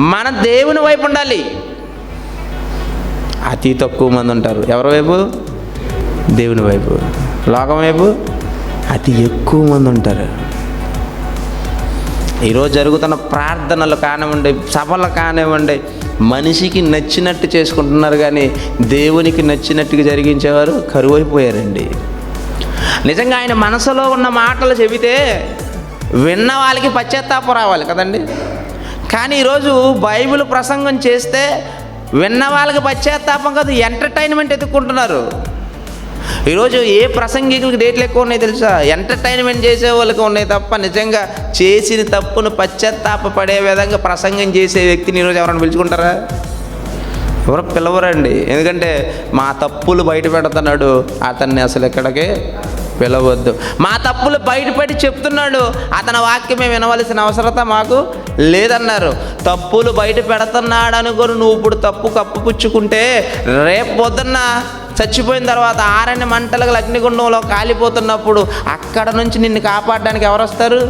మన దేవుని వైపు ఉండాలి. అతి తక్కువ మంది ఉంటారు. ఎవరి వైపు? దేవుని వైపు. లోకం వైపు? అతి ఎక్కువ మంది ఉంటారు. ఈరోజు జరుగుతున్న ప్రార్థనలు కానివ్వండి సభలు కానివ్వండి మనిషికి నచ్చినట్టు చేసుకుంటున్నారు కానీ దేవునికి నచ్చినట్టుగా జరిగించేవారు కరువైపోయారండి. నిజంగా ఆయన మనసులో ఉన్న మాటలు చెబితే విన్న వాళ్ళకి పశ్చాత్తాపం రావాలి కదండి. కానీ ఈరోజు బైబిల్ ప్రసంగం చేస్తే విన్న వాళ్ళకి పశ్చాత్తాపం కాదు ఎంటర్టైన్మెంట్ ఎత్తుక్కుంటున్నారు ఈరోజు ఏ ప్రసంగికులకు డేట్లు ఎక్కువ ఉన్నాయి తెలుసా? ఎంటర్టైన్మెంట్ చేసే వాళ్ళకి ఉన్నాయి తప్ప నిజంగా చేసిన తప్పును పశ్చాత్తాప పడే విధంగా ప్రసంగం చేసే వ్యక్తిని ఈరోజు ఎవరైనా పిలుచుకుంటారా? ఎవరు పిలవరండి. ఎందుకంటే మా తప్పులు బయట పెడుతున్నాడు అతన్ని అసలు ఎక్కడికి? పిలవద్దు. మా తప్పులు బయటపడి చెప్తున్నాడు. అతని వాక్యమే వినవలసిన అవసరత మాకు లేదన్నారు. తప్పులు బయట పెడుతున్నాడు అనుకుని నువ్వు ఇప్పుడు తప్పు కప్పుపుచ్చుకుంటే రేపు పొద్దున్న చచ్చిపోయిన తర్వాత ఆరని మంటలకు అగ్నిగుండంలో కాలిపోతున్నప్పుడు అక్కడ నుంచి నిన్ను కాపాడడానికి ఎవరు వస్తారు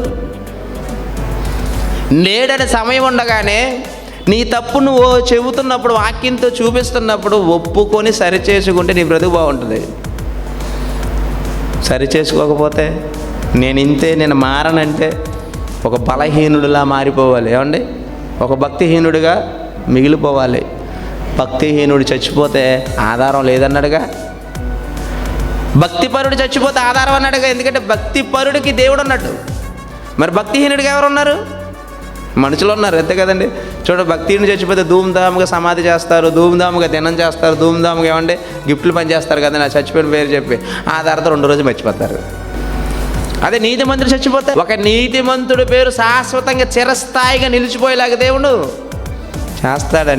నేడని సమయం ఉండగానే నీ తప్పు నువ్వు చెబుతున్నప్పుడు వాక్యంతో చూపిస్తున్నప్పుడు ఒప్పుకొని సరిచేసుకుంటే నీ బ్రతుకు బాగుంటుంది. సరి చేసుకోకపోతే నేను ఇంతే నేను మారనంటే ఒక బలహీనుడిలా మారిపోవాలి. ఏమండి? ఒక భక్తిహీనుడిగా మిగిలిపోవాలి. భక్తిహీనుడు చచ్చిపోతే ఆధారం లేదన్నాడుగా? భక్తిపరుడు చచ్చిపోతే ఆధారం అన్నాడుగా? ఎందుకంటే భక్తిపరుడికి దేవుడు అన్నట్టు మరి భక్తిహీనుడికి ఎవరు ఉన్నారు మనుషులు ఉన్నారు అంతే కదండి. చూడ భక్తిని చచ్చిపోతే ధూమ్ధామ్గా సమాధి చేస్తారు ధూమ్ధామ్గా దినం చేస్తారు ధూమ్ధామ్గా ఏమంటే గిఫ్ట్లు పని చేస్తారు కదా చచ్చిపోయిన పేరు చెప్పి. ఆ తర్వాత రెండు రోజులు మర్చిపోతారు. అదే నీతి మంత్రులు చచ్చిపోతే ఒక నీతిమంతుడి పేరు శాశ్వతంగా చిరస్థాయిగా నిలిచిపోయేలాగా దేవుడు చేస్తాడండి.